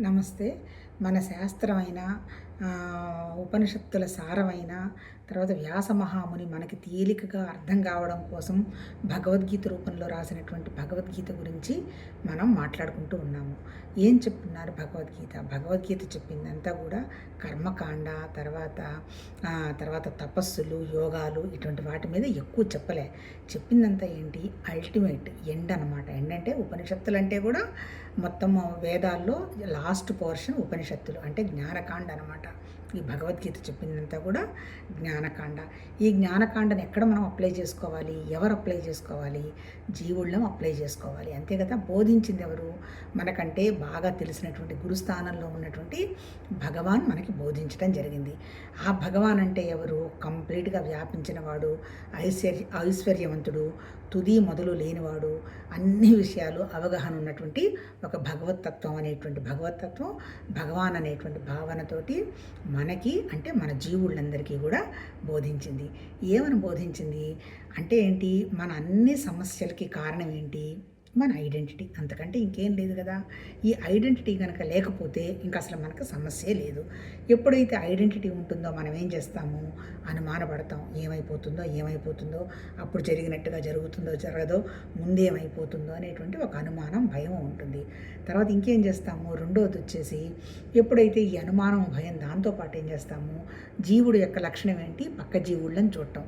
నమస్తే. మన శాస్త్రమైన ఉపనిషత్తుల సారమైన తర్వాత వ్యాస మహాముని మనకి తేలికగా అర్థం కావడం కోసం భగవద్గీత రూపంలో రాసినటువంటి భగవద్గీత గురించి మనం మాట్లాడుకుంటూ ఉన్నాము. ఏం చెప్తున్నారు భగవద్గీత? భగవద్గీత చెప్పిందంతా కూడా కర్మకాండ తర్వాత తర్వాత తపస్సులు యోగాలు ఇటువంటి వాటి మీద ఎక్కువ చెప్పలే. చెప్పిందంతా ఏంటి? అల్టిమేట్ ఎండ్ అనమాట ఎండ్ అంటే ఉపనిషత్తులు అంటే కూడా మొత్తం వేదాల్లో లాస్ట్ పోర్షన్ ఉపనిషత్తులు అంటే జ్ఞానకాండ అనమాట ఈ భగవద్గీత చెప్పిందంతా కూడా జ్ఞానకాండ. ఈ జ్ఞానకాండను ఎక్కడ మనం అప్లై చేసుకోవాలి? ఎవరు అప్లై చేసుకోవాలి? జీవుళ్ళం అప్లై చేసుకోవాలి. అంతే కదా? బోధించింది ఎవరు? మనకంటే బాగా తెలిసినటువంటి గురుస్థానంలో ఉన్నటువంటి భగవాన్ మనకి బోధించడం జరిగింది. ఆ భగవాన్ అంటే ఎవరు? కంప్లీట్గా వ్యాపించిన వాడు ఐశ్వర్య ఐశ్వర్యవంతుడు తుది మొదలు లేనివాడు అన్ని విషయాలు అవగాహన ఉన్నటువంటి ఒక భగవతత్వం అనేటువంటి భగవతత్వం భగవాన్ అనేటువంటి భావనతోటి మనకి అంటే మన జీవుళ్ళందరికీ కూడా బోధించింది. ఏమని బోధించింది? అంటే ఏంటి? మన అన్ని సమస్యలకి కారణం ఏంటి? మన ఐడెంటిటీ అంతకంటే ఇంకేం లేదు కదా. ఈ ఐడెంటిటీ కనుక లేకపోతే ఇంకా అసలు మనకు సమస్యే లేదు. ఎప్పుడైతే ఐడెంటిటీ ఉంటుందో మనం ఏం చేస్తాము? అనుమానపడతాం. ఏమైపోతుందో ఏమైపోతుందో అప్పుడు జరిగినట్టుగా జరుగుతుందో జరగదో ముందేమైపోతుందో అనేటువంటి ఒక అనుమానం భయం ఉంటుంది. తర్వాత ఇంకేం చేస్తాము? రెండోది వచ్చేసి ఎప్పుడైతే ఈ అనుమానం భయం దాంతోపాటు ఏం చేస్తాము? జీవుడు యొక్క లక్షణం ఏంటి? పక్క జీవుళ్ళని చూడటం.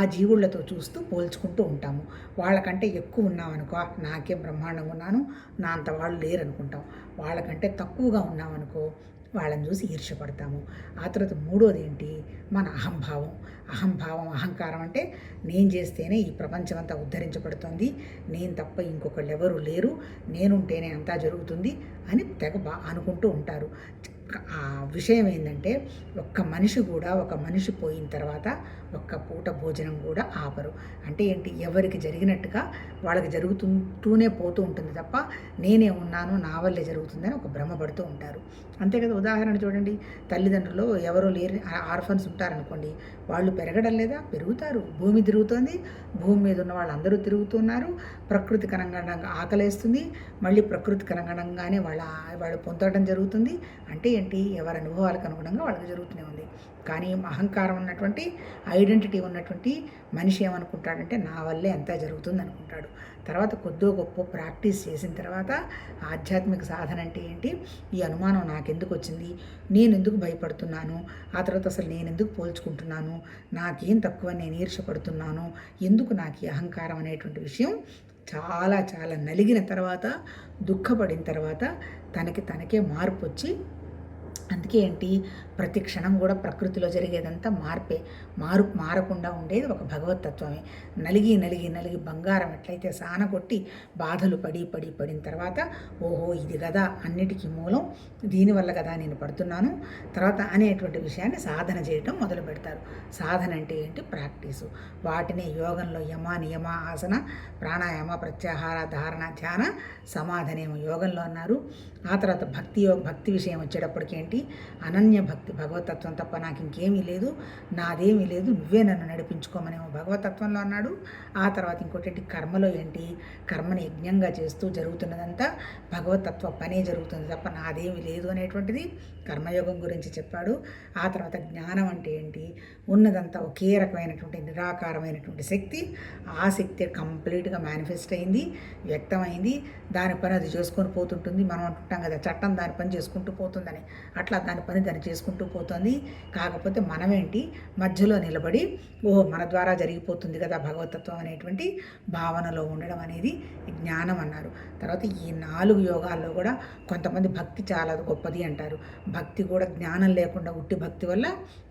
ఆ జీవుళ్ళతో చూస్తూ పోల్చుకుంటూ ఉంటాము. వాళ్ళకంటే ఎక్కువ ఉన్నామనుకో నాకు బ్రహ్మాండంగా ఉన్నాను నా అంత వాళ్ళు లేరు అనుకుంటాం వాళ్ళకంటే తక్కువగా ఉన్నామనుకో వాళ్ళని చూసి ఈర్ష్యపడతాము. ఆ తర్వాత మూడోది ఏంటి? మన అహంభావం. అహంభావం అహంకారం అంటే నేను చేస్తేనే ఈ ప్రపంచం అంతా ఉద్ధరించబడుతుంది నేను తప్ప ఇంకొకళ్ళు ఎవరు లేరు నేనుంటేనే అంతా జరుగుతుంది అని తెగ బా అనుకుంటూ ఉంటారు. ఆ విషయం ఏంటంటే ఒక్క మనిషి కూడా ఒక మనిషి పోయిన తర్వాత ఒక్క పూట భోజనం కూడా ఆపరు. అంటే ఏంటి? ఎవరికి జరిగినట్టుగా వాళ్ళకి జరుగుతుంటూనే పోతూ ఉంటుంది తప్ప నేనే ఉన్నాను నా వల్లే జరుగుతుందని ఒక భ్రమపడుతూ ఉంటారు. అంతే కదా ఉదాహరణ చూడండి. తల్లిదండ్రులు ఎవరో లేరు ఆర్ఫన్స్ ఉంటారనుకోండి వాళ్ళు పెరగడం లేదా? పెరుగుతారు. భూమి తిరుగుతోంది. భూమి మీద ఉన్న వాళ్ళందరూ తిరుగుతున్నారు. ప్రకృతి అనుగుణంగా ఆకలేస్తుంది. మళ్ళీ ప్రకృతి అనుగుణంగానే వాళ్ళ వాళ్ళు పొందడం జరుగుతుంది. అంటే ఏంటి? ఎవరి అనుభవాలకు అనుగుణంగా వాళ్ళకి జరుగుతూనే ఉంది. కానీ అహంకారం ఉన్నటువంటి ఐడెంటిటీ ఉన్నటువంటి మనిషి ఏమనుకుంటాడంటే నా వల్లే అంతా జరుగుతుంది అనుకుంటాడు. తర్వాత కొద్దో గొప్ప ప్రాక్టీస్ చేసిన తర్వాత ఆధ్యాత్మిక సాధన అంటే ఏంటి? ఈ అనుమానం నాకెందుకు వచ్చింది? నేను ఎందుకు భయపడుతున్నాను? ఆ తర్వాత అసలు నేను ఎందుకు పోల్చుకుంటున్నాను? నాకేం తక్కువ నేను ఈర్షపడుతున్నాను ఎందుకు నాకు ఈ అహంకారం అనేటువంటి విషయం చాలా చాలా నలిగిన తర్వాత దుఃఖపడిన తర్వాత తనకి తనకే మార్పు వచ్చి అందుకే ఏంటి? ప్రతి క్షణం కూడా ప్రకృతిలో జరిగేదంతా మార్పే. మారు మారకుండా ఉండేది ఒక భగవతత్వమే. నలిగి నలిగి నలిగి బంగారం ఎట్లయితే సాన కొట్టి బాధలు పడి పడి పడిన తర్వాత ఓహో ఇది కదా అన్నిటికీ మూలం. దీనివల్ల కదా నేను పడుతున్నాను. తర్వాత అనేటువంటి విషయాన్ని సాధన చేయటం మొదలు పెడతారు. సాధన అంటే ఏంటి? ప్రాక్టీసు. వాటిని యోగంలో యమ నియమ ఆసన ప్రాణాయామ ప్రత్యాహార ధారణ ధ్యాన సమాధనేమో యోగంలో అన్నారు. ఆ తర్వాత భక్తి యో భక్తి విషయం వచ్చేటప్పటికి ఏంటి అనన్య భక్తి భగవతత్వం తప్ప నాకు ఇంకేమీ లేదు నాదేమీ లేదు నువ్వే నన్ను నడిపించుకోమనేమో భగవతత్వంలో అన్నాడు. ఆ తర్వాత ఇంకోటి కర్మలో ఏంటి? కర్మని యజ్ఞంగా చేస్తూ జరుగుతున్నదంతా భగవతత్వ పనే జరుగుతుంది తప్ప నాదేమీ లేదు అనేటువంటిది కర్మయోగం గురించి చెప్పాడు. ఆ తర్వాత జ్ఞానం అంటే ఏంటి? ఉన్నదంతా ఒకే రకమైనటువంటి నిరాకారమైనటువంటి శక్తి. ఆ శక్తి కంప్లీట్గా మేనిఫెస్ట్ అయింది వ్యక్తమైంది. దాని పని అది చేసుకొని పోతుంటుంది. మనం అంటుంటాం కదా చట్టం దాని పని చేసుకుంటూ పోతుందని. అట్లా దాని పని దాన్ని చేసుకుంటూ పోతుంది కాకపోతే మనమేంటి? మధ్యలో నిలబడి ఓహో మన ద్వారా జరిగిపోతుంది కదా భగవతత్వం అనేటువంటి భావనలో ఉండడం అనేది జ్ఞానం అన్నారు. తర్వాత ఈ నాలుగు యోగాల్లో కూడా కొంతమంది భక్తి చాలా గొప్పది అంటారు. భక్తి కూడా జ్ఞానం లేకుండా ఉట్టి భక్తి వల్ల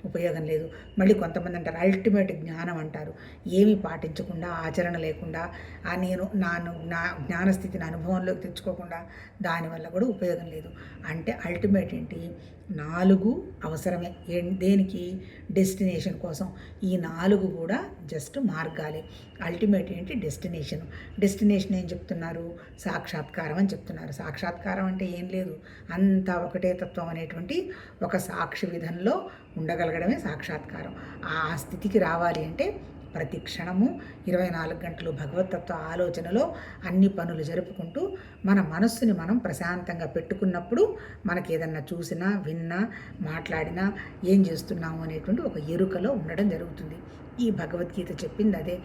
ఉపయోగం లేదు. మళ్ళీ కొంతమంది అంటారు అల్టిమేట్ జ్ఞానం అంటారు. ఏమీ పాటించకుండా ఆచరణ లేకుండా ఆ నేను నాను నా జ్ఞానస్థితిని అనుభవంలోకి తెచ్చుకోకుండా దానివల్ల కూడా ఉపయోగం లేదు. అంటే అల్టిమేట్ ఏంటి? నాలుగు అవసరమే. ఏ- దేనికి? డెస్టినేషన్ కోసం. ఈ నాలుగు కూడా జస్ట్ మార్గాలే. అల్టిమేట్ ఏంటి? డెస్టినేషన్. డెస్టినేషన్ ఏం చెప్తున్నారు? సాక్షాత్కారం అని చెప్తున్నారు. సాక్షాత్కారం అంటే ఏం లేదు. అంతా ఒకటే తత్వం అనేటువంటి ఒక సాక్షి విధంలో ఉండగలగడమే సాక్షాత్కారం. ఆ స్థితికి రావాలి అంటే ప్రతి క్షణము ఇరవై నాలుగు గంటలు భగవతత్వ ఆలోచనలో అన్ని పనులు జరుపుకుంటూ మన మనస్సుని మనం ప్రశాంతంగా పెట్టుకున్నప్పుడు మనకి ఏదన్నా చూసినా విన్నా మాట్లాడినా ఏం చేస్తున్నాము అనేటువంటి ఒక ఎరుకలో ఉండడం జరుగుతుంది. ఈ భగవద్గీత చెప్పింది అదే.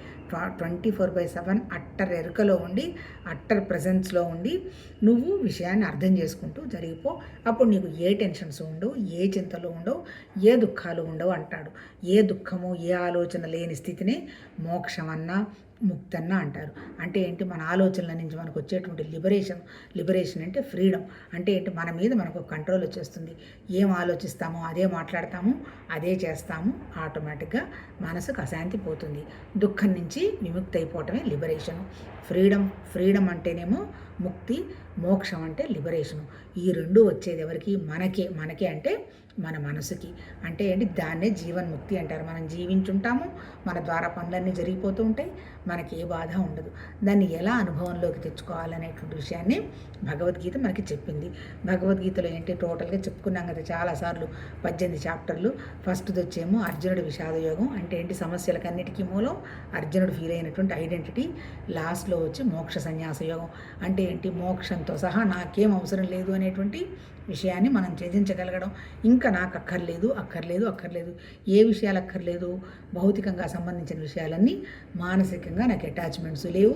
Twenty four by seven utter ఎరుకలో ఉండి అట్టర్ ప్రజెన్స్లో ఉండి నువ్వు విషయాన్ని అర్థం చేసుకుంటూ జరిగిపో. అప్పుడు నీకు ఏ టెన్షన్స్ ఉండవు ఏ చింతలు ఉండవు ఏ దుఃఖాలు ఉండవు అంటాడు. ఏ దుఃఖము ఏ ఆలోచన లేని స్థితిని మోక్షం అన్నా ముక్తన్న అంటారు. అంటే ఏంటి? మన ఆలోచనల నుంచి మనకు వచ్చేటువంటి లిబరేషన్ లిబరేషన్ అంటే ఫ్రీడమ్ అంటే ఏంటి? మన మీద మనకు కంట్రోల్ వచ్చేస్తుంది. ఏం ఆలోచిస్తామో అదే మాట్లాడతాము అదే చేస్తాము ఆటోమేటిక్గా మనసుకు అశాంతి పోతుంది. దుఃఖం నుంచి విముక్తి అయిపోవటమే లిబరేషను ఫ్రీడమ్ ఫ్రీడమ్ అంటేనేమో ముక్తి మోక్షం అంటే లిబరేషను ఈ రెండు వచ్చేది ఎవరికి? మనకే. మనకే అంటే మన మనసుకి. అంటే ఏంటి? దాన్నే జీవన్ముక్తి అంటారు. మనం జీవించుంటాము మన ద్వారా పనులన్నీ జరిగిపోతూ ఉంటాయి మనకి ఏ బాధ ఉండదు. దాన్ని ఎలా అనుభవంలోకి తెచ్చుకోవాలనేటువంటి విషయాన్ని భగవద్గీత మనకి చెప్పింది. భగవద్గీతలో ఏంటి? టోటల్గా చెప్పుకున్నాం కదా చాలాసార్లు. పద్దెనిమిది చాప్టర్లు. ఫస్ట్ది వచ్చేమో అర్జునుడి విషాదయోగం. అంటే ఏంటి? సమస్యలకన్నిటికీ మూలం అర్జునుడు ఫీల్ అయినటువంటి ఐడెంటిటీ లాస్ట్లో వచ్చి మోక్ష సన్యాస యోగం. అంటే ఏంటి? మోక్షంతో సహా నాకేం అవసరం లేదు అనేటువంటి విషయాన్ని మనం ఛేదించగలగడం ఇంకా నాకు అక్కర్లేదు అక్కర్లేదు అక్కర్లేదు. ఏ విషయాలు అక్కర్లేదు భౌతికంగా సంబంధించిన విషయాలన్నీ మానసికంగా నాకు అటాచ్మెంట్స్ లేవు.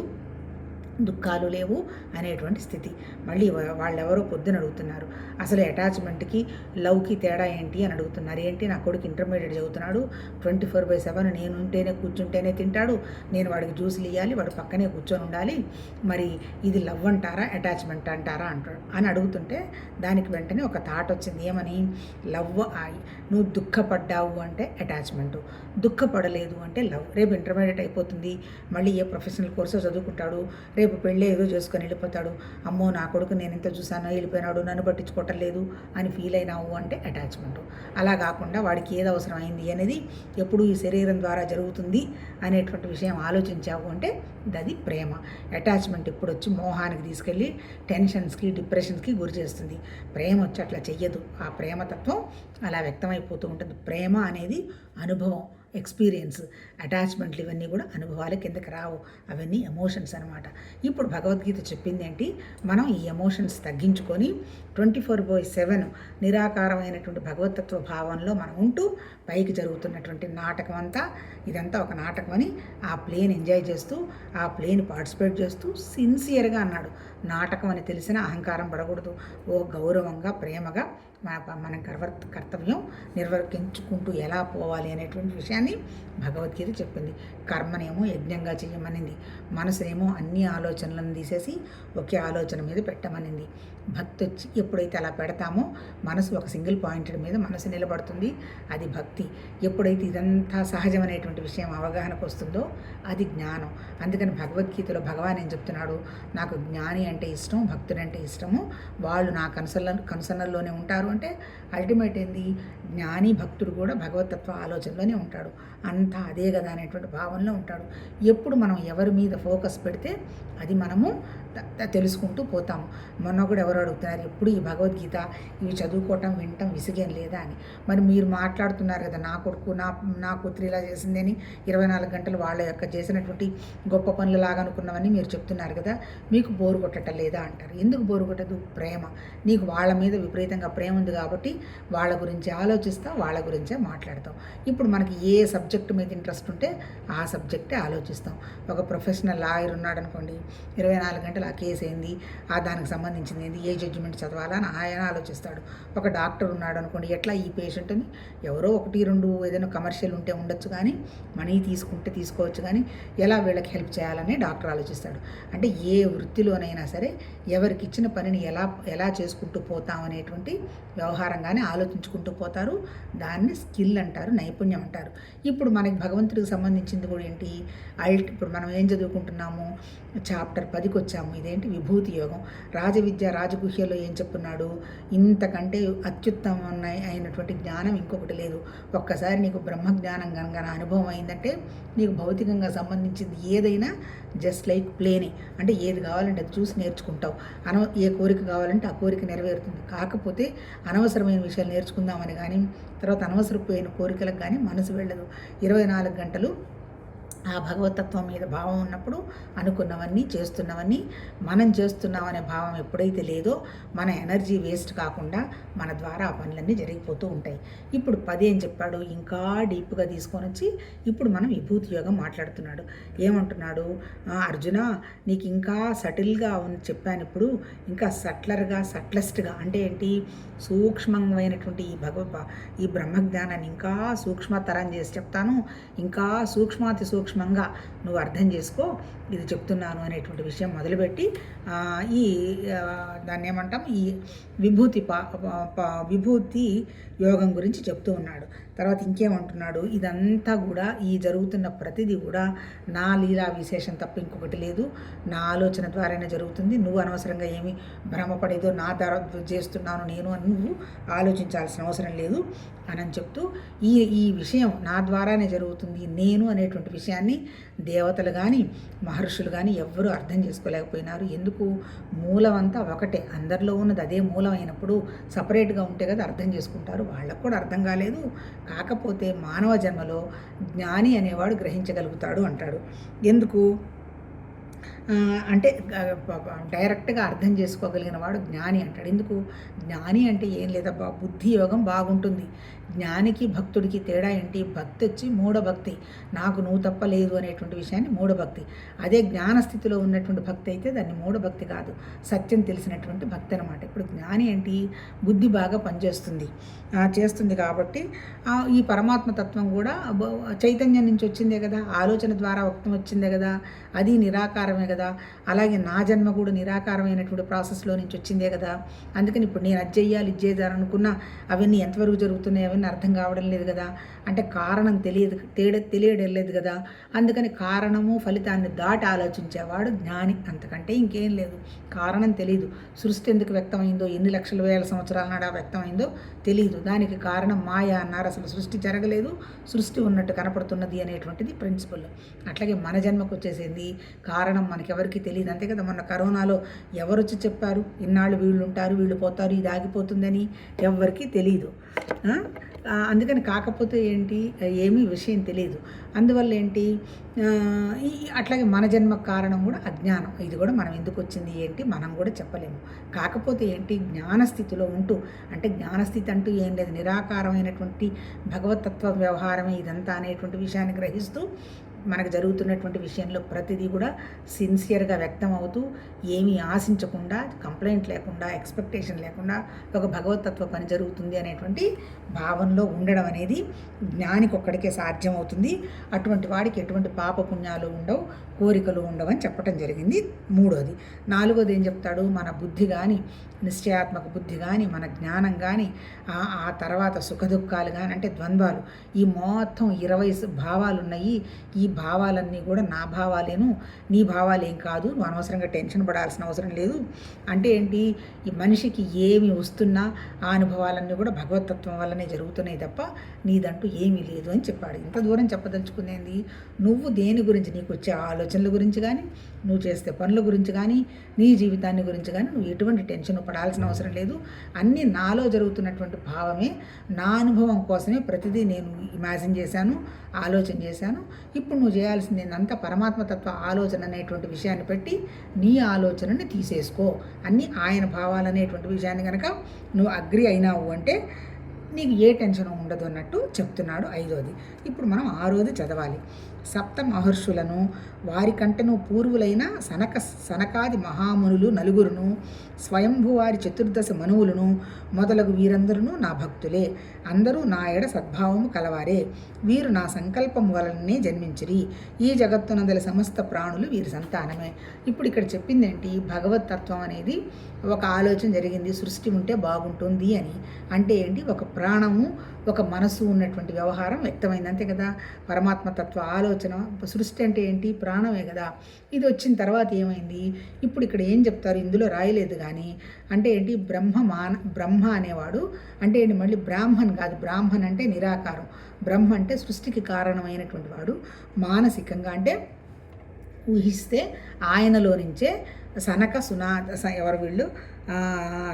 దుఃఖాలు లేవు అనేటువంటి స్థితి. మళ్ళీ వాళ్ళెవరో పొద్దున అడుగుతున్నారు. అసలు అటాచ్మెంట్కి లవ్కి తేడా ఏంటి అని అడుగుతున్నారు. ఏంటి నా కొడుకు ఇంటర్మీడియట్ చదువుతున్నాడు ట్వంటీ ఫోర్ బై సెవెన్ నేను ఉంటేనే కూర్చుంటేనే తింటాడు నేను వాడికి జ్యూసులు ఇవ్వాలి వాడు పక్కనే కూర్చొని ఉండాలి మరి ఇది లవ్ అంటారా అటాచ్మెంట్ అంటారా అంటాడు అని అడుగుతుంటే దానికి వెంటనే ఒక థాట్ వచ్చింది. ఏమని? లవ్ నువ్వు దుఃఖపడ్డావు అంటే అటాచ్మెంటు. దుఃఖపడలేదు అంటే లవ్. రేపు ఇంటర్మీడియట్ అయిపోతుంది. మళ్ళీ ఏ ప్రొఫెషనల్ కోర్సో చదువుకుంటాడు రేపు పెళ్ళి ఏదో చేసుకొని వెళ్ళిపోతాడు. అమ్మో నా కొడుకు నేను ఎంత చూసానో వెళ్ళిపోయినాడు నన్ను పట్టించుకోవటం లేదు అని ఫీల్ అయినావు అంటే అటాచ్మెంట్ అలా కాకుండా వాడికి ఏది అవసరం అయింది అనేది ఎప్పుడు ఈ శరీరం ద్వారా జరుగుతుంది అనేటువంటి విషయం ఆలోచించావు అంటే అది ప్రేమ. అటాచ్మెంట్ ఇప్పుడు వచ్చి మోహానికి తీసుకెళ్ళి టెన్షన్స్కి డిప్రెషన్స్కి గురి చేస్తుంది. ప్రేమ వచ్చి అట్లా చెయ్యదు. ఆ ప్రేమతత్వం అలా వ్యక్తమైపోతూ ఉంటుంది. ప్రేమ అనేది అనుభవం. ఎక్స్పీరియన్స్ అటాచ్మెంట్లు ఇవన్నీ కూడా అనుభవాల కిందకి రావు. అవన్నీ ఎమోషన్స్ అనమాట ఇప్పుడు భగవద్గీత చెప్పింది ఏంటి మనం ఈ ఎమోషన్స్ తగ్గించుకొని ట్వంటీ ఫోర్ బై సెవెన్ నిరాకారమైనటువంటి భగవతత్వ భావంలో మనం ఉంటూ పైకి జరుగుతున్నటువంటి నాటకం అంతా ఇదంతా ఒక నాటకం అని ఆ ప్లేన్ ఎంజాయ్ చేస్తూ ఆ ప్లేన్ పార్టిసిపేట్ చేస్తూ సిన్సియర్గా అన్నాడు. నాటకం అని తెలిసిన అహంకారం పడకూడదు. ఓ గౌరవంగా ప్రేమగా మన కర్వ కర్తవ్యం నిర్వర్తించుకుంటూ ఎలా పోవాలి అనేటువంటి విషయాన్ని భగవద్గీత చెప్పింది. కర్మనేమో యజ్ఞంగా చేయమనింది మనసునేమో అన్ని ఆలోచనలను తీసేసి ఒకే ఆలోచన మీద పెట్టమనింది. భక్తి వచ్చి ఎప్పుడైతే అలా పెడతామో మనసు ఒక సింగిల్ పాయింట్ మీద మనసు నిలబడుతుంది. అది భక్తి. ఎప్పుడైతే ఇదంతా సహజమైనటువంటి విషయం అవగాహనకు వస్తుందో అది జ్ఞానం. అందుకని భగవద్గీతలో భగవాన్ ఏం చెప్తున్నాడు? నాకు జ్ఞాని అంటే ఇష్టం భక్తుడంటే ఇష్టము. వాళ్ళు నా కనుసల్ల కనుసన్నల్లోనే ఉంటారు. అంటే అల్టిమేట్ ఏంది? జ్ఞాని భక్తుడు కూడా భగవతత్వ ఆలోచనలోనే ఉంటాడు. అంతా అదే కదా అనేటువంటి భావనలో ఉంటాడు. ఎప్పుడు మనం ఎవరి మీద ఫోకస్ పెడితే అది మనము తెలుసుకుంటూ పోతాము. మొన్న కూడా ఎవరు అడుగుతున్నారు ఎప్పుడు ఈ భగవద్గీత ఇవి చదువుకోవటం వినటం విసిగేం లేదా అని? మరి మీరు మాట్లాడుతున్నారు కదా నా కొడుకు నా నా కూతురు ఇలా చేసిందని ఇరవై నాలుగు గంటలు వాళ్ళ యొక్క చేసినటువంటి గొప్ప పనులు లాగా అనుకున్నవని మీరు చెప్తున్నారు కదా మీకు బోరు కొట్టడం లేదా అంటారు. ఎందుకు బోరు కొట్టదు? ప్రేమ. నీకు వాళ్ళ మీద విపరీతంగా ప్రేమ ఉంది కాబట్టి వాళ్ళ గురించి ఆలోచిస్తావు వాళ్ళ గురించే మాట్లాడతాం ఇప్పుడు మనకి ఏ సబ్జెక్ట్ మీద ఇంట్రెస్ట్ ఉంటే ఆ సబ్జెక్టే ఆలోచిస్తాం. ఒక ప్రొఫెషనల్ లాయర్ ఉన్నాడు అనుకోండి ఇరవై నాలుగు గంటలు ఆ కేసు ఏంది? ఆ దానికి సంబంధించింది ఏంది? ఏ జడ్జిమెంట్ చదవాలా? అని ఆయన ఆలోచిస్తాడు. ఒక డాక్టర్ ఉన్నాడు అనుకోండి ఎట్లా ఈ పేషెంట్ని ఎవరో ఒకటి రెండు ఏదైనా కమర్షియల్ ఉంటే ఉండొచ్చు కానీ మనీ తీసుకుంటే తీసుకోవచ్చు కానీ ఎలా వీళ్ళకి హెల్ప్ చేయాలని డాక్టర్ ఆలోచిస్తాడు. అంటే ఏ వృత్తిలోనైనా సరే ఎవరికి ఇచ్చిన పనిని ఎలా ఎలా చేసుకుంటూ పోతాం అనేటువంటి వ్యవహారంగానే ఆలోచించుకుంటూ పోతారు. దాన్ని స్కిల్ అంటారు నైపుణ్యం అంటారు. ఇప్పుడు మనకి భగవంతుడికి సంబంధించింది కూడా ఏంటి? అల్ట్ ఇప్పుడు మనం ఏం చదువుకుంటున్నాము? చాప్టర్ పదికి వచ్చాము ఇదేంటి విభూతి యోగం? రాజవిద్య రాజగుహ్యలో ఏం చెప్తున్నాడు ఇంతకంటే అత్యుత్తమం అయినటువంటి జ్ఞానం ఇంకొకటి లేదు. ఒక్కసారి నీకు బ్రహ్మజ్ఞానం కనుక అనుభవం అయిందంటే నీకు భౌతికంగా సంబంధించింది ఏదైనా జస్ట్ లైక్ ప్లేనే అంటే ఏది కావాలంటే అది చూసి నేర్చుకుంటావు. అనవ ఏ కోరిక కావాలంటే ఆ కోరిక నెరవేరుతుంది. కాకపోతే అనవసరమైన విషయాలు నేర్చుకుందామని కానీ తర్వాత అనవసరపోయిన కోరికలకు కానీ మనసు వెళ్ళదు. ఇరవై నాలుగు గంటలు ఆ భగవతత్వం మీద భావం ఉన్నప్పుడు అనుకున్నవన్నీ చేస్తున్నవన్నీ మనం చేస్తున్నామనే భావం ఎప్పుడైతే లేదో మన ఎనర్జీ వేస్ట్ కాకుండా మన ద్వారా ఆ పనులన్నీ జరిగిపోతూ ఉంటాయి. ఇప్పుడు పది అని చెప్పాడు ఇంకా డీప్గా తీసుకొని వచ్చి ఇప్పుడు మనం విభూతి యోగం మాట్లాడుతున్నాడు. ఏమంటున్నాడు? "ఆ, అర్జున నీకు ఇంకా సటిల్గా ఉంది చెప్పాను ఇప్పుడు ఇంకా సట్లర్గా సట్లెస్ట్గా అంటే ఏంటి? సూక్ష్మమైనటువంటి ఈ భగవ ఈ బ్రహ్మజ్ఞానాన్ని ఇంకా సూక్ష్మతరం చేసి చెప్తాను. ఇంకా సూక్ష్మాతి సూక్ష్మంగా నువ్వు అర్థం చేసుకో ఇది చెప్తున్నాను అనేటువంటి విషయం మొదలుపెట్టి ఈ దాన్ని ఏమంటాం ఈ విభూతి పా- విభూతి యోగం గురించి చెప్తూ ఉన్నాడు. తర్వాత ఇంకేమంటున్నాడు? ఇదంతా కూడా ఈ జరుగుతున్న ప్రతిదీ కూడా నా లీలా విశేషం తప్ప ఇంకొకటి లేదు. నా ఆలోచన ద్వారానే జరుగుతుంది. నువ్వు అనవసరంగా ఏమి భ్రమపడేదో నా ద్వారా చేస్తున్నాను నేను అని నువ్వు ఆలోచించాల్సిన అవసరం లేదు అని అని చెప్తూ ఈ ఈ విషయం నా ద్వారానే జరుగుతుంది నేను అనేటువంటి విషయాన్ని దేవతలు కానీ మహర్షులు కానీ ఎవ్వరూ అర్థం చేసుకోలేకపోయినారు. ఎందుకు? మూలం అంతా ఒకటే. అందరిలో ఉన్నది అదే మూలం అయినప్పుడు సపరేట్గా ఉంటే కదా అర్థం చేసుకుంటారు. వాళ్ళకు కూడా అర్థం కాలేదు. కాకపోతే మానవ జన్మలో జ్ఞాని అనేవాడు గ్రహించగలుగుతాడు అంటాడు. ఎందుకు? అంటే డైరెక్ట్గా అర్థం చేసుకోగలిగిన వాడు జ్ఞాని అంటాడు. ఎందుకు? జ్ఞాని అంటే ఏం లేదబ్బా బుద్ధి యోగం బాగుంటుంది. జ్ఞానికి భక్తుడికి తేడా ఏంటి? భక్తి వచ్చి మూఢభక్తి. నాకు నువ్వు తప్ప లేదు అనేటువంటి విషయాన్ని మూఢభక్తి. అదే జ్ఞాన స్థితిలో ఉన్నటువంటి భక్తి అయితే దాన్ని మూఢభక్తి కాదు. సత్యం తెలిసినటువంటి భక్తి అనమాట ఇప్పుడు జ్ఞాని ఏంటి? బుద్ధి బాగా పనిచేస్తుంది. చేస్తుంది కాబట్టి ఈ పరమాత్మ తత్వం కూడా చైతన్యం నుంచి వచ్చిందే కదా. ఆలోచన ద్వారా వ్యక్తం వచ్చిందే కదా. అది నిరాకారమే కదా. అలాగే నా జన్మ కూడా నిరాకారమైనటువంటి ప్రాసెస్లో నుంచి వచ్చిందే కదా. అందుకని ఇప్పుడు నేను అది చెయ్యాలి ఇది చేయాలనుకున్నా అవన్నీ ఎంతవరకు జరుగుతున్నాయి అవన్నీ అర్థం కావడం లేదు కదా. అంటే కారణం తెలియదు తేడ తెలియడం లేదు కదా. అందుకని కారణము ఫలితాన్ని దాటి ఆలోచించేవాడు జ్ఞాని అంతకంటే ఇంకేం లేదు. కారణం తెలియదు సృష్టి ఎందుకు వ్యక్తమైందో ఎన్ని లక్షల వేల సంవత్సరాల నాడు వ్యక్తమైందో తెలియదు దానికి కారణం మాయ అన్నారు. అసలు సృష్టి జరగలేదు. సృష్టి ఉన్నట్టు కనపడుతున్నది అనేటువంటిది ప్రిన్సిపల్ అట్లాగే మన జన్మకు వచ్చేసింది. కారణం మనకెవరికి తెలియదు అంతే కదా. మొన్న కరోనాలో ఎవరు వచ్చి చెప్పారు? ఇన్నాళ్ళు వీళ్ళు ఉంటారు వీళ్ళు పోతారు ఇది ఆగిపోతుందని ఎవరికీ తెలియదు అందుకని కాకపోతే ఏంటి ఏమీ విషయం తెలియదు అందువల్ల ఏంటి ఈ అట్లాగే మన జన్మ కారణం కూడా అజ్ఞానం. ఇది కూడా మనం ఎందుకు వచ్చింది ఏంటి మనం కూడా చెప్పలేము. కాకపోతే ఏంటి జ్ఞానస్థితిలో ఉంటూ అంటే జ్ఞానస్థితి అంటూ ఏం లేదు. నిరాకారమైనటువంటి భగవతత్వ వ్యవహారమే ఇదంతా అనేటువంటి విషయాన్ని గ్రహిస్తూ మనకు జరుగుతున్నటువంటి విషయంలో ప్రతిదీ కూడా సిన్సియర్గా వ్యక్తం అవుతూ ఏమీ ఆశించకుండా కంప్లైంట్ లేకుండా ఎక్స్పెక్టేషన్ లేకుండా ఒక భగవతత్వ పని జరుగుతుంది అనేటువంటి భావనలో ఉండడం అనేది జ్ఞానికి ఒక్కడికే సాధ్యమవుతుంది. అటువంటి వాడికి ఎటువంటి పాప పుణ్యాలు ఉండవు కోరికలు ఉండవని చెప్పటం జరిగింది. మూడోది. నాలుగోది ఏం చెప్తాడు? మన బుద్ధి కానీ నిశ్చయాత్మక బుద్ధి కానీ మన జ్ఞానం కానీ ఆ- తర్వాత సుఖ దుఃఖాలు కానీ అంటే ద్వంద్వాలు. ఈ మొత్తం ఇరవై భావాలు ఉన్నాయి ఈ భావాలన్నీ కూడా నా భావాలేను నీ భావాలేం కాదు. నువ్వు అనవసరంగా టెన్షన్ పడాల్సిన అవసరం లేదు. అంటే ఏంటి? ఈ మనిషికి ఏమి వస్తున్నా ఆ అనుభవాలన్నీ కూడా భగవతత్వం వల్లనే జరుగుతున్నాయి తప్ప నీదంటూ ఏమీ లేదు అని చెప్పాడు. ఇంత దూరం చెప్పదలుచుకునేది నువ్వు దేని గురించి నీకు వచ్చే ఆలోచనల గురించి కానీ నువ్వు చేసే పనుల గురించి కానీ నీ జీవితాన్ని గురించి కానీ నువ్వు ఎటువంటి టెన్షన్ పడాల్సిన అవసరం లేదు. అన్నీ నాలో జరుగుతున్నటువంటి భావమే. నా అనుభవం కోసమే ప్రతిదీ నేను ఇమాజిన్ చేశాను ఆలోచన చేశాను. ఇప్పుడు నువ్వు చేయాల్సింది ఏంటంతా పరమాత్మతత్వ ఆలోచన అనేటువంటి విషయాన్ని పెట్టి నీ ఆలోచనని తీసేసుకో. అన్నీ ఆయన భావాలు అనేటువంటి విషయాన్ని కనుక నువ్వు అగ్రి అయినావు అంటే నీకు ఏ టెన్షన్ ఉండదు అన్నట్టు చెప్తున్నాడు ఐదోది. ఇప్పుడు మనం ఆరోది చదవాలి. సప్త మహర్షులను వారికంటను పూర్వులైన సనక సనకాది మహామునులు నలుగురును స్వయంభువారి చతుర్దశ మనువులను మొదలగు వీరందరూ నా భక్తులే. అందరూ నా ఎడ సద్భావము కలవారే. వీరు నా సంకల్పం వలననే జన్మించిరి. ఈ జగత్తునందల సమస్త ప్రాణులు వీరి సంతానమే. ఇప్పుడు ఇక్కడ చెప్పింది ఏంటి భగవత్ తత్వం అనేది ఒక ఆలోచన జరిగింది. సృష్టి ఉంటే బాగుంటుంది అని. అంటే ఏంటి? ఒక ప్రాణము ఒక మనసు ఉన్నటువంటి వ్యవహారం వ్యక్తమైంది. అంతే కదా? పరమాత్మ తత్వ ఆలోచన. సృష్టి అంటే ఏంటి? ప్రాణమే కదా? ఇది వచ్చిన తర్వాత ఏమైంది? ఇప్పుడు ఇక్కడ ఏం చెప్తారు? ఇందులో రాయలేదు కానీ. అంటే ఏంటి? బ్రహ్మ మాన బ్రహ్మ అనేవాడు. అంటే ఏంటి? మళ్ళీ బ్రాహ్మణ్ కాదు. బ్రాహ్మణ్ అంటే నిరాకారం. బ్రహ్మ అంటే సృష్టికి కారణమైనటువంటి వాడు. మానసికంగా అంటే ఊహిస్తే ఆయనలో నుంచే సనక సునా స- ఎవరు వీళ్ళు?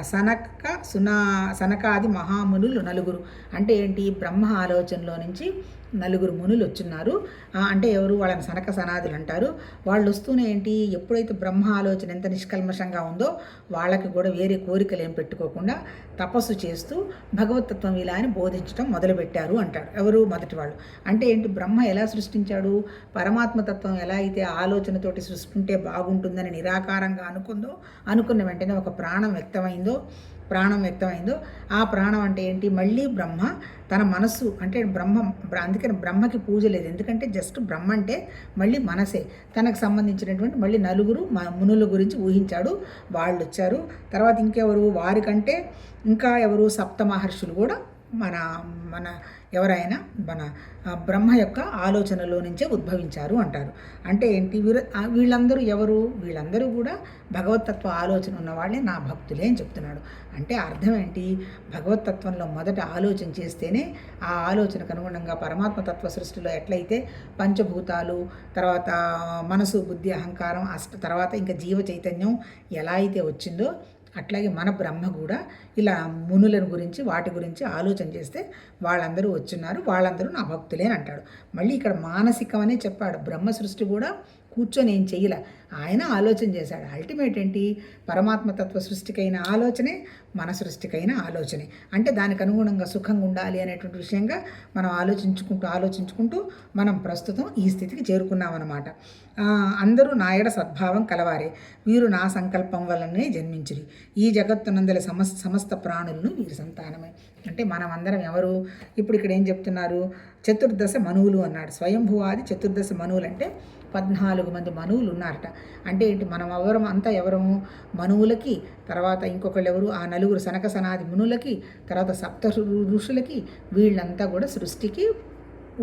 సనక సునా సనకాది మహామునులు నలుగురు. అంటే ఏంటి? బ్రహ్మ ఆలోచనలో నుంచి నలుగురు మునులు వచ్చున్నారు. అంటే ఎవరు? వాళ్ళని సనక సనాదులు అంటారు. వాళ్ళు వస్తూనే ఏంటి? ఎప్పుడైతే బ్రహ్మ ఆలోచన ఎంత నిష్కల్మషంగా ఉందో వాళ్ళకి కూడా వేరే కోరికలు ఏం పెట్టుకోకుండా తపస్సు చేస్తూ భగవతత్వం ఇలా అని బోధించడం మొదలుపెట్టారు అంటాడు ఎవరు? మొదటి వాళ్ళు. అంటే ఏంటి? బ్రహ్మ ఎలా సృష్టించాడు? పరమాత్మతత్వం ఎలా అయితే ఆలోచనతోటి సృష్టింటే బాగుంటుందని నిరాకారంగా అనుకుందో అనుకున్న వెంటనే ఒక ప్రాణం వ్యక్తమైందో ప్రాణం వ్యక్తమైందో ఆ ప్రాణం అంటే ఏంటి? మళ్ళీ బ్రహ్మ తన మనస్సు అంటే బ్రహ్మ అందుకని బ్రహ్మకి పూజ లేదు. ఎందుకంటే జస్ట్ బ్రహ్మ అంటే మళ్ళీ మనసే. తనకు సంబంధించినటువంటి మళ్ళీ నలుగురు మ మునుల గురించి ఊహించాడు. వాళ్ళు వచ్చారు. తర్వాత ఇంకెవరు? వారికంటే ఇంకా ఎవరు? సప్త మహర్షులు కూడా మన మన ఎవరైనా మన బ్రహ్మ యొక్క ఆలోచనలో నుంచే ఉద్భవించారు అంటారు. అంటే ఏంటి? వీళ్ళందరూ ఎవరు? వీళ్ళందరూ కూడా భగవతత్వ ఆలోచన ఉన్న వాళ్ళే నా భక్తులే అని చెప్తున్నాడు. అంటే అర్థం ఏంటి? భగవతత్వంలో మొదట ఆలోచన చేస్తేనే ఆ ఆలోచనకు అనుగుణంగా పరమాత్మ తత్వ సృష్టిలో ఎట్లయితే పంచభూతాలు తర్వాత మనసు బుద్ధి అహంకారం అష్ట తర్వాత ఇంకా జీవ చైతన్యం ఎలా అయితే వచ్చిందో అట్లాగే మన బ్రహ్మ కూడా ఇలా మునులను గురించి వాటి గురించి ఆలోచన చేస్తే వాళ్ళందరూ వచ్చున్నారు వాళ్ళందరూ నా భక్తులే అని అంటాడు. మళ్ళీ ఇక్కడ మానసికమనే చెప్పాడు. బ్రహ్మ సృష్టి కూడా కూర్చొని ఏం చెయ్యలే. ఆయన ఆలోచన చేశాడు. అల్టిమేట్ ఏంటి? పరమాత్మతత్వ సృష్టికైన ఆలోచనే మన సృష్టికైన ఆలోచనే. అంటే దానికి అనుగుణంగా సుఖంగా ఉండాలి అనేటువంటి విషయంగా మనం ఆలోచించుకుంటూ ఆలోచించుకుంటూ మనం ప్రస్తుతం ఈ స్థితికి చేరుకున్నామన్నమాట. అందరూ నాయడ సద్భావం కలవారే. వీరు నా సంకల్పం వల్లనే జన్మించిరి. ఈ జగత్తునందల సమస్త సమస్త ప్రాణులను వీరి సంతానమే. అంటే మనం అందరం ఎవరు? ఇప్పుడు ఇక్కడ ఏం చెప్తున్నారు? చతుర్దశ మనువులు అన్నాడు. స్వయంభువాది చతుర్దశ మనువులు అంటే పద్నాలుగు మంది మనువులు ఉన్నారట అంటే ఏంటి? మనం ఎవరం అంతా ఎవరము? మనువులకి తర్వాత ఇంకొకళ్ళు ఎవరు? ఆ నలుగురు సనక సనాది మునులకి తర్వాత సప్త ఋషులకి వీళ్ళంతా కూడా సృష్టికి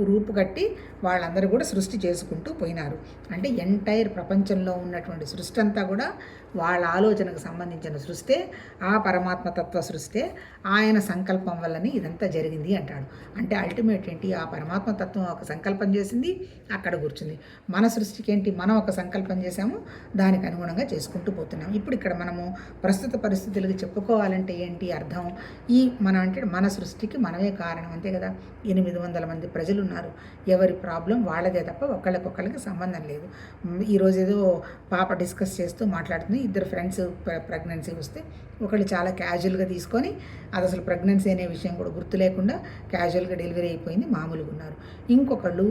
రూపుగట్టి వాళ్ళందరూ కూడా సృష్టి చేసుకుంటూ పోయినారు. అంటే ఎంటైర్ ప్రపంచంలో ఉన్నటువంటి సృష్టి అంతా కూడా వాళ్ళ ఆలోచనకు సంబంధించిన సృష్టే ఆ పరమాత్మ తత్వ సృష్టే ఆయన సంకల్పం వల్లనే ఇదంతా జరిగింది అంటాడు. అంటే అల్టిమేట్ ఏంటి? ఆ పరమాత్మ తత్వం ఒక సంకల్పం చేసింది అక్కడ కూర్చుంది. మన సృష్టికి ఏంటి? మనం ఒక సంకల్పం చేశాము దానికి అనుగుణంగా చేసుకుంటూ పోతున్నాం. ఇప్పుడు ఇక్కడ మనము ప్రస్తుత పరిస్థితులకు చెప్పుకోవాలంటే ఏంటి అర్థం? ఈ మన అంటే మన సృష్టికి మనమే కారణం. అంతే కదా? ఎనిమిది వందల మంది ప్రజలు ఉన్నారు ఎవరి ప్రాబ్లం వాళ్ళదే తప్ప ఒకళ్ళకొకళ్ళకి సంబంధం లేదు. ఈరోజు ఏదో పాప డిస్కస్ చేస్తూ మాట్లాడుతుంది ఇద్దరు ఫ్రెండ్స్ ప్రెగ్నెన్సీ వస్తే ఒకళ్ళు చాలా క్యాజువల్గా తీసుకొని అది అసలు ప్రెగ్నెన్సీ అనే విషయం కూడా గుర్తు లేకుండా క్యాజువల్గా డెలివరీ అయిపోయింది మామూలుగా ఉన్నారు. ఇంకొకళ్ళు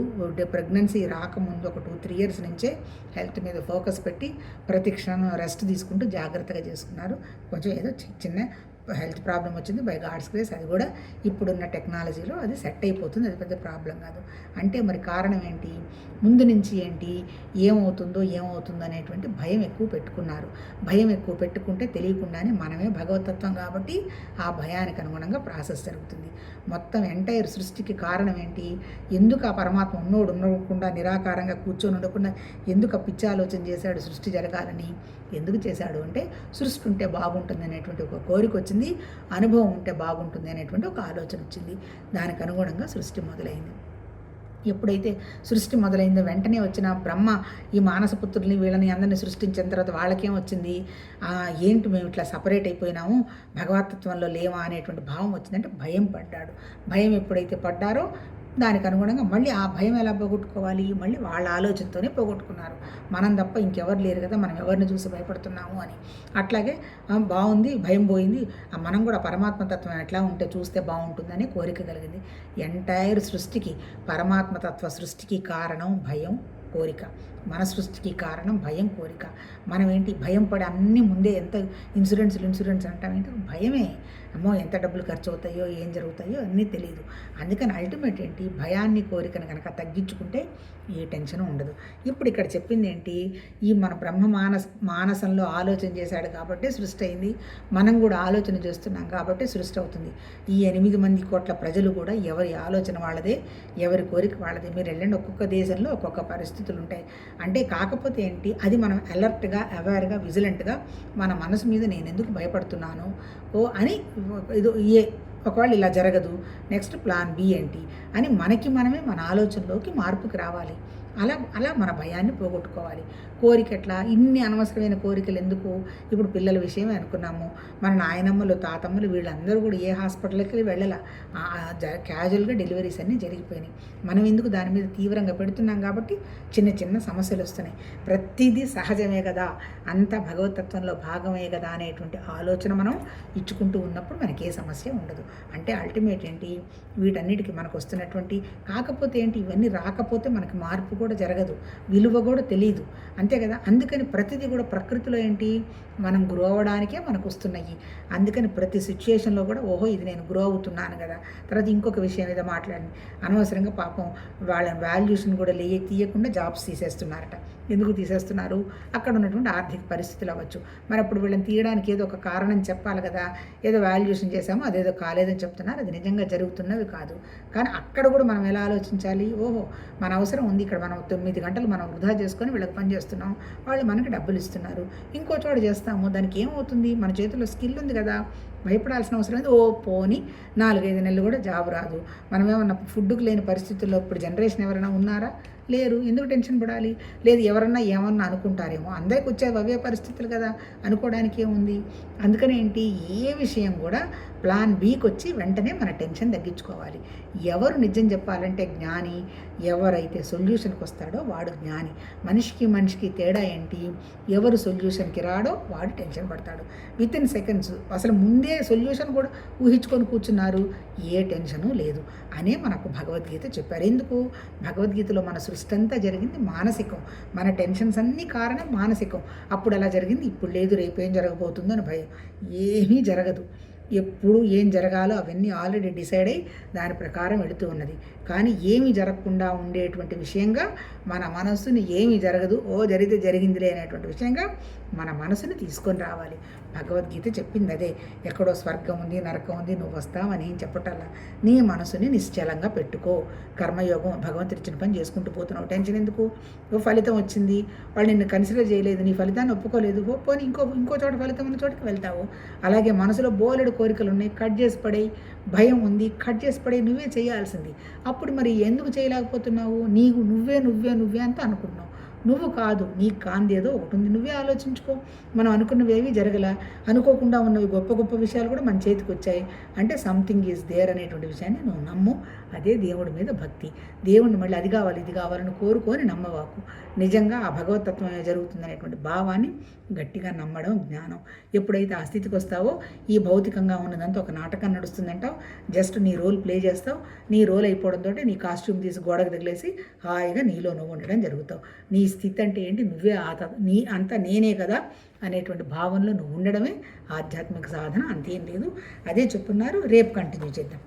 ప్రెగ్నెన్సీ రాకముందు ఒక టూ త్రీ ఇయర్స్ నుంచే హెల్త్ మీద ఫోకస్ పెట్టి ప్రతి క్షణం రెస్ట్ తీసుకుంటూ జాగ్రత్తగా చేసుకున్నారు. కొంచెం ఏదో చిన్న హెల్త్ ప్రాబ్లం వచ్చింది బై గాడ్స్ గ్రేస్ అది కూడా ఇప్పుడున్న టెక్నాలజీలో అది సెట్ అయిపోతుంది అది పెద్ద ప్రాబ్లం కాదు. అంటే మరి కారణం ఏంటి? ముందు నుంచి ఏంటి? ఏమవుతుందో ఏమవుతుందో అనేటువంటి భయం ఎక్కువ పెట్టుకున్నారు. భయం ఎక్కువ పెట్టుకుంటే తెలియకుండానే మనమే భగవతత్వం కాబట్టి ఆ భయానికి అనుగుణంగా ప్రాసెస్ జరుగుతుంది. మొత్తం ఎంటైర్ సృష్టికి కారణం ఏంటి? ఎందుకు ఆ పరమాత్మ ఉన్నోడు ఉండకుండా నిరాకారంగా కూర్చొని ఉండకుండా ఎందుకు ఆ పిచ్చి ఆలోచన చేశాడు సృష్టి జరగాలని? ఎందుకు చేశాడు అంటే సృష్టి ఉంటే బాగుంటుంది అనేటువంటి ఒక కోరిక వచ్చింది. అనుభవం ఉంటే బాగుంటుంది అనేటువంటి ఒక ఆలోచన వచ్చింది. దానికి అనుగుణంగా సృష్టి మొదలైంది. ఎప్పుడైతే సృష్టి మొదలైందో వెంటనే వచ్చిన బ్రహ్మ ఈ మానసపుత్రుల్ని వీళ్ళని అందరిని సృష్టించిన తర్వాత వాళ్ళకేం వచ్చింది? ఏంటి మేము ఇట్లా సపరేట్ అయిపోయినాము? భగవతత్వంలో లేవా అనేటువంటి భావం వచ్చిందంటే భయం పడ్డాడు. భయం ఎప్పుడైతే పడ్డారో దానికి అనుగుణంగా మళ్ళీ ఆ భయం ఎలా పోగొట్టుకోవాలి? మళ్ళీ వాళ్ళ ఆలోచనతోనే పోగొట్టుకున్నారు. మనం తప్ప ఇంకెవరు లేరు కదా మనం ఎవరిని చూసి భయపడుతున్నాము అని. అట్లాగే బాగుంది భయం పోయింది. మనం కూడా పరమాత్మతత్వం ఎట్లా ఉంటే చూస్తే బాగుంటుందని కోరిక కలిగింది. ఎంటైర్ సృష్టికి పరమాత్మతత్వ సృష్టికి కారణం భయం కోరిక. మన సృష్టికి కారణం భయం కోరిక. మనం ఏంటి భయం పడి అన్ని ముందే ఎంత ఇన్సూరెన్స్లు ఇన్సూరెన్స్ అంటాం ఏంటి? భయమే. అమ్మో ఎంత డబ్బులు ఖర్చు అవుతాయో ఏం జరుగుతాయో అన్నీ తెలియదు అందుకని అల్టిమేట్ ఏంటి భయాన్ని కోరికను కనుక తగ్గించుకుంటే ఏ టెన్షన్ ఉండదు. ఇప్పుడు ఇక్కడ చెప్పింది ఏంటి ఈ మన బ్రహ్మ మానస మానసంలో ఆలోచన చేశాడు కాబట్టి సృష్టి అయింది. మనం కూడా ఆలోచన చేస్తున్నాం కాబట్టి సృష్టి అవుతుంది. ఈ ఎనిమిది మంది కోట్ల ప్రజలు కూడా ఎవరి ఆలోచన వాళ్ళదే ఎవరి కోరిక వాళ్ళదే. మీరు వెళ్ళండి ఒక్కొక్క దేశంలో ఒక్కొక్క పరిస్థితులు ఉంటాయి. అంటే కాకపోతే ఏంటి అది మనం అలర్ట్గా అవేర్గా విజిలెంట్గా మన మనసు మీద నేను ఎందుకు భయపడుతున్నాను? ఓ అని ఇది ఏ ఒకవేళ ఇలా జరగదు నెక్స్ట్ ప్లాన్ బి ఏంటి అని మనకి మనమే మన ఆలోచనలోకి మార్పుకి రావాలి. అలా అలా మన భయాన్ని పోగొట్టుకోవాలి. కోరిక ఎట్లా ఇన్ని అనవసరమైన కోరికలు ఎందుకు? ఇప్పుడు పిల్లల విషయమే అనుకున్నాము. మన నాయనమ్మలు తాతమ్మలు వీళ్ళందరూ కూడా ఏ హాస్పిటల్కి వెళ్ళాల? క్యాజువల్గా డెలివరీస్ అన్నీ జరిగిపోయినాయి. మనం ఎందుకు దాని మీద తీవ్రంగా పెడుతున్నాం కాబట్టి చిన్న చిన్న సమస్యలు వస్తున్నాయి. ప్రతిదీ సహజమే కదా. అంతా భగవతత్వంలో భాగమే కదా అనేటువంటి ఆలోచన మనం ఇచ్చుకుంటూ ఉన్నప్పుడు మనకి ఏ సమస్య ఉండదు. అంటే అల్టిమేట్ ఏంటి? వీటన్నిటికీ మనకు వస్తున్నటువంటి కాకపోతే ఏంటి? ఇవన్నీ రాకపోతే మనకి మార్పు కూడా జరగదు. విలువ కూడా తెలియదు అంతే కదా? అందుకని ప్రతిదీ కూడా ప్రకృతిలో ఏంటి? మనం గ్రో అవ్వడానికే మనకు వస్తున్నాయి. అందుకని ప్రతి సిచ్యుయేషన్లో కూడా ఓహో ఇది నేను గ్రో అవుతున్నాను కదా? తర్వాత ఇంకొక విషయం ఏదో మాట్లాడింది అనవసరంగా పాపం వాళ్ళ వాల్యూషన్ కూడా లే తీయకుండా జాబ్స్ తీసేస్తున్నారట. ఎందుకు తీసేస్తున్నారు? అక్కడ ఉన్నటువంటి ఆర్థిక పరిస్థితులు అవ్వచ్చు. మరి అప్పుడు వీళ్ళని తీయడానికి ఏదో ఒక కారణం చెప్పాలి కదా ఏదో వాల్యుయేషన్ చేసామో అదేదో కాలేదని చెప్తున్నారు. అది నిజంగా జరుగుతున్నవి కాదు. కానీ అక్కడ కూడా మనం ఎలా ఆలోచించాలి? ఓహో మన అవసరం ఉంది. ఇక్కడ మనం తొమ్మిది గంటలు మనం వృధా చేసుకొని వీళ్ళకి పని చేస్తున్నాం. వాళ్ళు మనకి డబ్బులు ఇస్తున్నారు. ఇంకో చోట చేస్తాము. దానికి ఏమవుతుంది? మన చేతిలో స్కిల్ ఉంది కదా. భయపడాల్సిన అవసరం లేదు. ఓ పోని నాలుగైదు నెలలు కూడా జాబ్ రాదు. మనమేమన్నా ఫుడ్కి లేని పరిస్థితుల్లో ఇప్పుడు జనరేషన్ ఎవరైనా ఉన్నారా? లేరు. ఎందుకు టెన్షన్ పడాలి? లేదు ఎవరన్నా ఏమన్నా అనుకుంటారేమో. అందరికి వచ్చే అవే పరిస్థితులు కదా అనుకోవడానికి ఏముంది? అందుకనే ఏంటి? ఏ విషయం కూడా ప్లాన్ బీకి వచ్చి వెంటనే మన టెన్షన్ తగ్గించుకోవాలి. ఎవరు నిజం చెప్పాలంటే జ్ఞాని ఎవరైతే సొల్యూషన్కి వస్తాడో వాడు జ్ఞాని. మనిషికి మనిషికి తేడా ఏంటి? ఎవరు సొల్యూషన్కి రాడో వాడు టెన్షన్ పడతాడు. విత్ ఇన్ సెకండ్స్ అసలు ముందే సొల్యూషన్ కూడా ఊహించుకొని కూర్చున్నారు. ఏ టెన్షను లేదు అనే మనకు భగవద్గీత చెప్పారు. ఎందుకు? భగవద్గీతలో మన సృష్టి అంతా జరిగింది మానసికం. మన టెన్షన్స్ అన్నీ కారణం మానసికం. అప్పుడు అలా జరిగింది ఇప్పుడు లేదు రేపు ఏం జరగబోతుందో అని భయం. ఏమీ జరగదు. ఎప్పుడు ఏం జరగాలో అవన్నీ ఆల్రెడీ డిసైడ్ అయ్యి దాని ప్రకారం వెళుతూ ఉన్నది. కానీ ఏమి జరగకుండా ఉండేటువంటి విషయంగా మన మనస్సుని ఏమి జరగదు. ఓ జరిగితే జరిగిందిలే అనేటువంటి విషయంగా మన మనసుని తీసుకొని రావాలి. భగవద్గీత చెప్పింది అదే ఎక్కడో స్వర్గం ఉంది నరకం ఉంది నువ్వు వస్తావని ఏం చెప్పటల్లా? నీ మనసుని నిశ్చలంగా పెట్టుకో. కర్మయోగం భగవంతుడు ఇచ్చిన పని చేసుకుంటూ పోతున్నావు. టెన్షన్ ఎందుకు? ఓ ఫలితం వచ్చింది. వాళ్ళు నిన్ను కన్సిడర్ చేయలేదు. నీ ఫలితాన్ని ఒప్పుకోలేదు. ఓ పోనీ ఇంకో ఇంకో చోట ఫలితం ఉన్న చోటికి వెళ్తావు. అలాగే మనసులో బోలెడు కోరికలు ఉన్నాయి. కట్ చేసి పడే భయం ఉంది. కట్ చేసి పడే నువ్వే చేయాల్సింది. అప్పుడు మరి ఎందుకు చేయలేకపోతున్నావు? నీకు నువ్వే నువ్వే నువ్వే అంతా అనుకుంటున్నావు. నువ్వు కాదు నీకు కాంది ఏదో ఒకటి ఉంది. నువ్వే ఆలోచించుకో. మనం అనుకున్నవి ఏవి జరగల. అనుకోకుండా ఉన్నవి గొప్ప గొప్ప విషయాలు కూడా మన చేతికి వచ్చాయి. అంటే సంథింగ్ ఈజ్ దేర్ అనేటువంటి విషయాన్ని నువ్వు నమ్ము. అదే దేవుడి మీద భక్తి. దేవుడిని మళ్ళీ అది కావాలి ఇది కావాలని కోరుకొని నమ్మవాకు. నిజంగా ఆ భగవతత్వం జరుగుతుందనేటువంటి భావాన్ని గట్టిగా నమ్మడం జ్ఞానం. ఎప్పుడైతే ఆ స్థితికి వస్తావో ఈ భౌతికంగా ఉన్నదంతా ఒక నాటకం నడుస్తుందంటావు. జస్ట్ నీ రోల్ ప్లే చేస్తావు. నీ రోల్ అయిపోవడంతో నీ కాస్ట్యూమ్ తీసి గోడకు తగిలేసి హాయిగా నీలో నువ్వు ఉండడం జరుగుతావు. నీ స్థితి అంటే ఏంటి? నువ్వే ఆత నీ అంతా నేనే కదా అనేటువంటి భావనలో నువ్వు ఉండడమే ఆధ్యాత్మిక సాధన అంతేం లేదు. అదే చెప్తున్నారు. రేపు కంటిన్యూ చేద్దాం.